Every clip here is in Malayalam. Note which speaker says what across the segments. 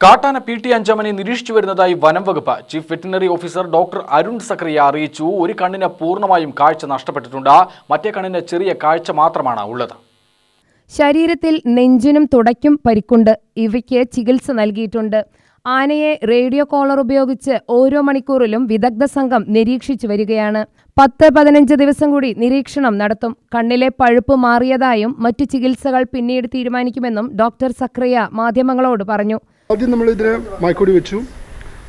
Speaker 1: കാട്ടാന പി ടി അഞ്ചാമനെ നിരീക്ഷിച്ചു വരുന്നതായി വനം വകുപ്പ് chief veterinary officer doctor Arun Zacharia അറിയിച്ചു. ഒരു കണ്ണിന് പൂർണമായും കാഴ്ച നഷ്ടപ്പെട്ടിട്ടുണ്ട്. മറ്റേ കണ്ണിന് ചെറിയ കാഴ്ച മാത്രമാണ് ഉള്ളത്.
Speaker 2: ശരീരത്തിൽ നെഞ്ചിനും തുടയ്ക്കും പരിക്കുണ്ട്. ഇവയ്ക്ക് ചികിത്സ നൽകിയിട്ടുണ്ട്. ആനയെ റേഡിയോ കോളർ ഉപയോഗിച്ച് ഓരോ മണിക്കൂറിലും വിദഗ്ധ സംഘം നിരീക്ഷിച്ചു വരികയാണ്. പത്ത് പതിനഞ്ച് ദിവസം കൂടി നിരീക്ഷണം നടത്തും. കണ്ണിലെ പഴുപ്പ് മാറിയതായും മറ്റു ചികിത്സകൾ പിന്നീട് തീരുമാനിക്കുമെന്നും ഡോക്ടർ സക്രിയ മാധ്യമങ്ങളോട് പറഞ്ഞു.
Speaker 3: ആദ്യം നമ്മൾ ഇതിനെ മയക്കൂടി വെച്ചു.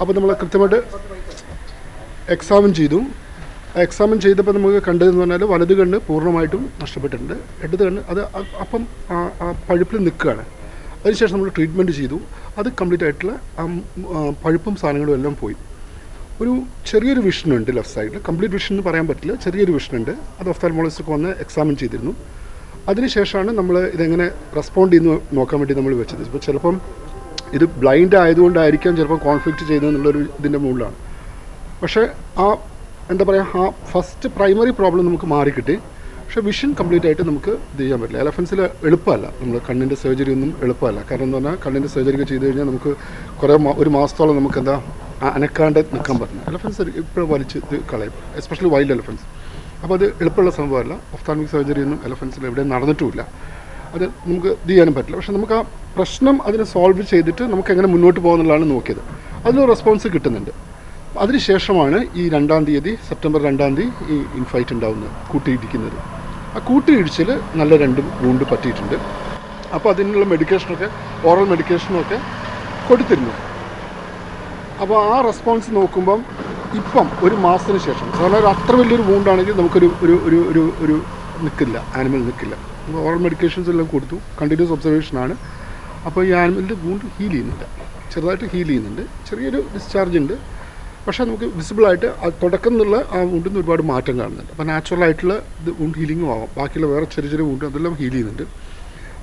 Speaker 3: അപ്പോൾ നമ്മൾ കൃത്യമായിട്ട് എക്സാമിൻ ചെയ്തു. എക്സാമിൻ ചെയ്തപ്പോൾ നമുക്ക് കണ്ടതെന്ന് പറഞ്ഞാൽ വലത് കണ്ണ് പൂർണമായിട്ടും നഷ്ടപ്പെട്ടിട്ടുണ്ട്. ഇടത് കണ്ണ് അത് അപ്പം പഴുപ്പിൽ നിൽക്കുകയാണ്. അതിനുശേഷം നമ്മൾ ട്രീറ്റ്മെന്റ് ചെയ്തു. അത് കംപ്ലീറ്റ് ആയിട്ടുള്ള പഴുപ്പും സാധനങ്ങളും എല്ലാം പോയി. ഒരു ചെറിയൊരു വിഷൻ ഉണ്ട് ലെഫ്റ്റ് സൈഡിൽ കംപ്ലീറ്റ് വിഷൻ എന്ന് പറയാൻ പറ്റില്ല. ചെറിയൊരു വിഷൻ ഉണ്ട്. അത് ഒഫ്താൽമോളജിസ്റ്റൊക്കെ വന്ന് എക്സാമിൻ ചെയ്തിരുന്നു. അതിനുശേഷമാണ് നമ്മൾ ഇതെങ്ങനെ റെസ്പോണ്ട് ചെയ്യുന്നു നോക്കാൻ വേണ്ടി നമ്മൾ വെച്ചത്. ഇപ്പോൾ ചിലപ്പം ഇത് ബ്ലൈൻഡ് ആയതുകൊണ്ടായിരിക്കാം ചിലപ്പോൾ കോൺഫ്ലിക്റ്റ് ചെയ്തതെന്നുള്ളൊരു ഇതിന്റെ മുകളിലാണ്. പക്ഷേ ആ എന്താ പറയുക ആ ഫസ്റ്റ് പ്രൈമറി പ്രോബ്ലം നമുക്ക് മാറിക്കിട്ടി. പക്ഷേ വിഷൻ കംപ്ലീറ്റ് ആയിട്ട് നമുക്ക് ഇത് ചെയ്യാൻ പറ്റില്ല. എലഫൻസിൽ എളുപ്പമല്ല. നമ്മൾ കണ്ണിന്റെ സർജറി ഒന്നും എളുപ്പമല്ല. കാരണം എന്ന് പറഞ്ഞാൽ കണ്ണിന്റെ സർജറി ഒക്കെ ചെയ്ത് കഴിഞ്ഞാൽ നമുക്ക് കുറേ ഒരു മാസത്തോളം നമുക്ക് എന്താ അനക്കാണ്ട് നിൽക്കാൻ പറ്റില്ല. എലഫൻസ് ഇപ്പോഴും വലിച്ച് ഇത് കളയും. എസ്പെഷ്യലി വൈൽഡ് എലഫൻസ് അപ്പോൾ അത് എളുപ്പമുള്ള സംഭവമല്ല. ഒഫ്താമിക് സർജറി ഒന്നും എലഫൻസിൽ എവിടെയും നടന്നിട്ടുമില്ല. അത് നമുക്ക് ഇത് ചെയ്യാനും പറ്റില്ല. പക്ഷെ നമുക്ക് ആ പ്രശ്നം അതിനെ സോൾവ് ചെയ്തിട്ട് നമുക്ക് എങ്ങനെ മുന്നോട്ട് പോകുന്നുള്ളതാണ് നോക്കിയത്. അതിന് റെസ്പോൺസ് കിട്ടുന്നുണ്ട്. അതിനുശേഷമാണ് ഈ രണ്ടാം തീയതി സെപ്റ്റംബർ രണ്ടാം തീയതി ഈ ഇൻഫൈറ്റ് ഉണ്ടാവുന്നത് കൂട്ടിയിടിക്കുന്നത്. ആ കൂട്ടിയിടിച്ചിൽ നല്ല രണ്ട് വൂണ്ട് പറ്റിയിട്ടുണ്ട്. അപ്പോൾ അതിനുള്ള മെഡിക്കേഷനൊക്കെ ഓറൽ മെഡിക്കേഷനൊക്കെ കൊടുത്തിരുന്നു. അപ്പോൾ ആ റെസ്പോൺസ് നോക്കുമ്പം ഇപ്പം ഒരു മാസത്തിന് ശേഷം സാധാരണ ഒരു അത്ര വലിയൊരു വൂണ്ടാണെങ്കിൽ നമുക്കൊരു ഒരു ഒരു ഒരു ഒരു നിൽക്കില്ല ആനിമൽ നിൽക്കില്ല ഓറൽ മെഡിക്കേഷൻസ് എല്ലാം കൊടുത്തു കണ്ടിന്യൂസ് ഒബ്സർവേഷനാണ് അപ്പോൾ ഈ ആനിമലിന്റെ വൂണ്ട് ഹീൽ ചെയ്യുന്നില്ല ചെറുതായിട്ട് ഹീൽ ചെയ്യുന്നുണ്ട്. ചെറിയൊരു ഡിസ്ചാർജ് ഉണ്ട്. പക്ഷേ നമുക്ക് വിസിബിളായിട്ട് തുടക്കം എന്നുള്ള ആ വൂണ്ടിൽ നിന്ന് ഒരുപാട് മാറ്റം കാണുന്നുണ്ട്. അപ്പോൾ നാച്ചുറൽ ആയിട്ടുള്ള ഇത് വൂണ്ട് ഹീലിങ്ങും ആവാം. ബാക്കിയുള്ള വേറെ ചെറിയ ചെറിയ വൂണ്ട് അതെല്ലാം ഹീൽ ചെയ്യുന്നുണ്ട്.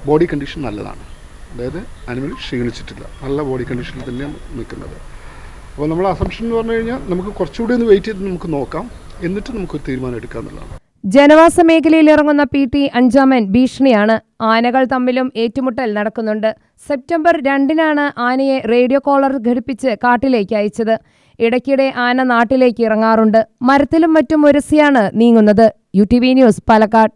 Speaker 3: ബോഡി കണ്ടീഷൻ നല്ലതാണ്. അതായത് ആനിമൽ ക്ഷീണിച്ചിട്ടില്ല. നല്ല ബോഡി കണ്ടീഷനിൽ തന്നെയാണ് നിൽക്കുന്നത്. അപ്പോൾ നമ്മൾ അസംഷൻ എന്ന് പറഞ്ഞു കഴിഞ്ഞാൽ നമുക്ക് കുറച്ചുകൂടി ഒന്ന് വെയിറ്റ് ചെയ്ത് നമുക്ക് നോക്കാം. എന്നിട്ട് നമുക്കൊരു തീരുമാനം എടുക്കാം എന്നുള്ളതാണ്.
Speaker 2: ജനവാസ മേഖലയിൽ ഇറങ്ങുന്ന പി ടി അഞ്ചാമൻ ഭീഷണിയാണ്. ആനകൾ തമ്മിലും ഏറ്റുമുട്ടൽ നടക്കുന്നുണ്ട്. സെപ്റ്റംബർ രണ്ടിനാണ് ആനയെ റേഡിയോ കോളർ ഘടിപ്പിച്ച് കാട്ടിലേക്ക് അയച്ചത്. ഇടയ്ക്കിടെ ആന നാട്ടിലേക്ക് ഇറങ്ങാറുണ്ട്. മരത്തിലും മറ്റും ഉരസിയാണ് നീങ്ങുന്നത്. U T V news Palakkad.